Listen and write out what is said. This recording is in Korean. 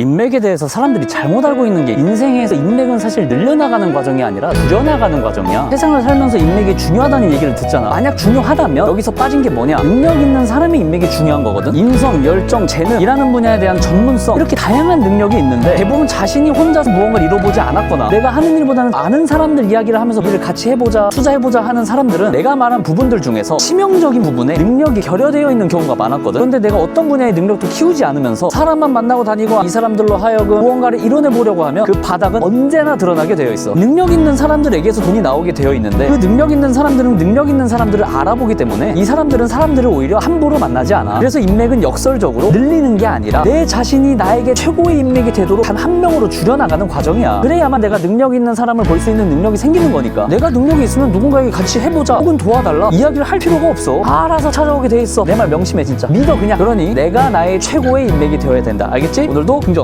인맥에 대해서 사람들이 잘못 알고 있는 게 인생에서 인맥은 사실 늘려나가는 과정이 아니라 줄여나가는 과정이야. 세상을 살면서 인맥이 중요하다는 얘기를 듣잖아. 만약 중요하다면 여기서 빠진 게 뭐냐? 능력 있는 사람의 인맥이 중요한 거거든. 인성, 열정, 재능, 일하는 분야에 대한 전문성 이렇게 다양한 능력이 있는데 대부분 자신이 혼자서 무언가를 이뤄보지 않았거나 내가 하는 일보다는 아는 사람들 이야기를 하면서 일을 같이 해보자, 투자해보자 하는 사람들은 내가 말한 부분들 중에서 치명적인 부분에 능력이 결여되어 있는 경우가 많았거든. 그런데 내가 어떤 분야의 능력도 키우지 않으면서 사람만 만나고 다니고 이 사람들로 하여금 무언가를 이뤄내 보려고 하면 그 바닥은 언제나 드러나게 되어 있어. 능력 있는 사람들에게서 돈이 나오게 되어 있는데 그 능력 있는 사람들은 능력 있는 사람들을 알아보기 때문에 이 사람들은 사람들을 오히려 함부로 만나지 않아. 그래서 인맥은 역설적으로 늘리는 게 아니라 내 자신이 나에게 최고의 인맥이 되도록 단 한 명으로 줄여나가는 과정이야. 그래야만 내가 능력 있는 사람을 볼 수 있는 능력이 생기는 거니까. 내가 능력이 있으면 누군가에게 같이 해보자 혹은 도와달라 이야기를 할 필요가 없어. 알아서 찾아오게 돼 있어. 내 말 명심해 진짜. 믿어 그냥. 그러니 내가 나의 최고의 인맥이 되어야 된다. 알겠지? 오늘도 긍정